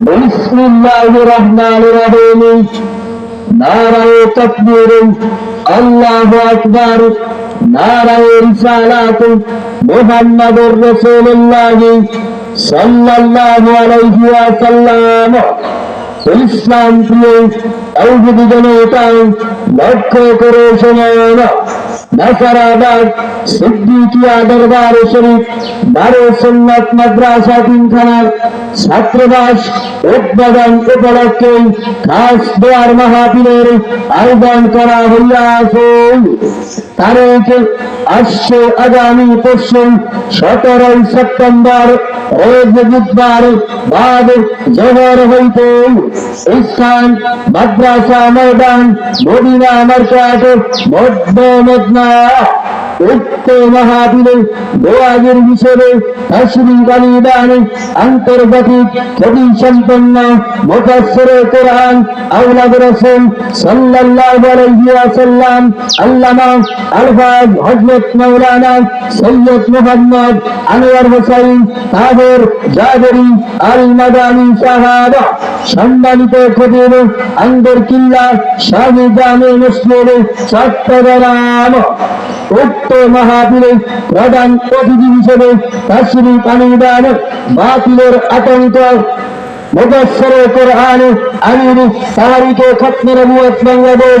بسم الله الرحمن الرحيم নারায় তকবীর আল্লাহু আকবার নারায় রিসালাত মুহাম্মাদুর রাসূলুল্লাহ সাল্লাল্লাহু আলাইহি ওয়াসাল্লাম ইসলাম প্রিয় তৌহিদি জনতা লক্ষ্য করে শোনেন মাদ্রাসা ছাত্রবাস উদ্বোধন খাস আয়োজন করা আগামী পরশু, সতেরোই সেপ্টেম্বর বুধবার বাদ জহর হইতে। স্থান মাদ্রাসা ময়দান, মদিনা মার্কেট মধ্য মদনা আল্লাহ উক্ত মহাবীর দোয়াগের হিসেবে তসরি বালিদান আন্তর্জাতিক কবি সম্পন্ন মুফাসসির কোরআন আওলাদ রাসূল সাল্লাল্লাহু আলাইহি ওয়াসাল্লাম আল্লামা আলফাজ হযরত মাওলানা সৈয়দ মুহাম্মদ আনোয়ার হোসেন তাদের জাদরি আল মাদানী সাহাবা সম্মানিত খতিব আন্দর কিল্লা শাহী জামে মসজিদ চট্টগ্রাম উক্ত মাহাবীরের প্রধান অতিথি হিসেবে তাসরি পানিদান বাতিলের আতঙ্ক। বাংলাদেশ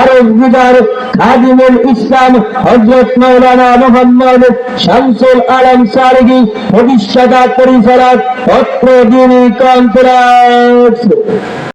আরব বিদার খাদিমুল ইসলাম হজরত মৌলানা মোহাম্মদ শামসুল আলম সারগি প্রতিষ্ঠাতা পরিচালক পত্র দিনী কনফারেন্স।